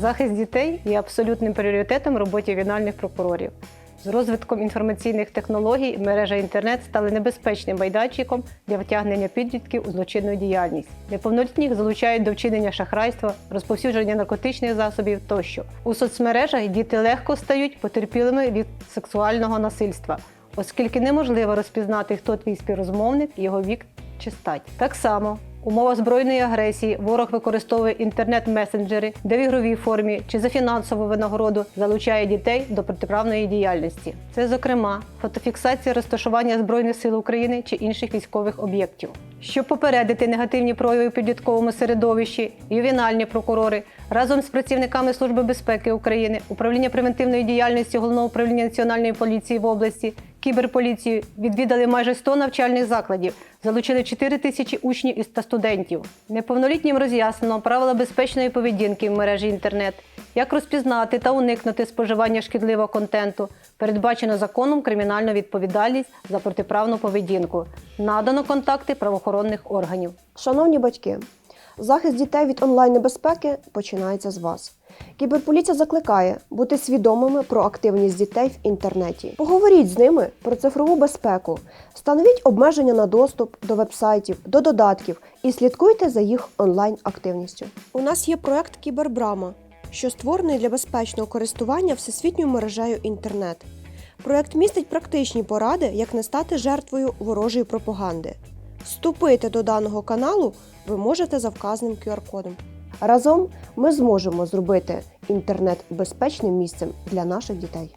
Захист дітей є абсолютним пріоритетом роботі ювенальних прокурорів. З розвитком інформаційних технологій мережа інтернет стали небезпечним майданчиком для втягнення підлітків у злочинну діяльність. Неповнолітніх залучають до вчинення шахрайства, розповсюдження наркотичних засобів тощо. У соцмережах діти легко стають потерпілими від сексуального насильства, оскільки неможливо розпізнати, хто твій співрозмовник, його вік чи стать. Так само Умова збройної агресії ворог використовує інтернет-месенджери, де в ігровій формі чи за фінансову винагороду залучає дітей до протиправної діяльності. Це, зокрема, фотофіксація розташування Збройних сил України чи інших військових об'єктів. Щоб попередити негативні прояви у підлітковому середовищі, ювенальні прокурори разом з працівниками Служби безпеки України, управління превентивної діяльності Головного управління національної поліції в області, кіберполіцію відвідали майже 100 навчальних закладів, залучили 4 тисячі учнів та студентів. Неповнолітнім роз'яснено правила безпечної поведінки в мережі інтернет, як розпізнати та уникнути споживання шкідливого контенту. Передбачено законом кримінальну відповідальність за протиправну поведінку. Надано контакти правоохоронних органів. Шановні батьки, захист дітей від онлайн-небезпеки починається з вас. Кіберполіція закликає бути свідомими про активність дітей в інтернеті. Поговоріть з ними про цифрову безпеку, встановіть обмеження на доступ до вебсайтів, до додатків і слідкуйте за їх онлайн-активністю. У нас є проект Кібербрама, що створений для безпечного користування всесвітньою мережею інтернет. Проект містить практичні поради, як не стати жертвою ворожої пропаганди. Вступити до даного каналу ви можете за вказаним QR-кодом. Разом ми зможемо зробити інтернет безпечним місцем для наших дітей.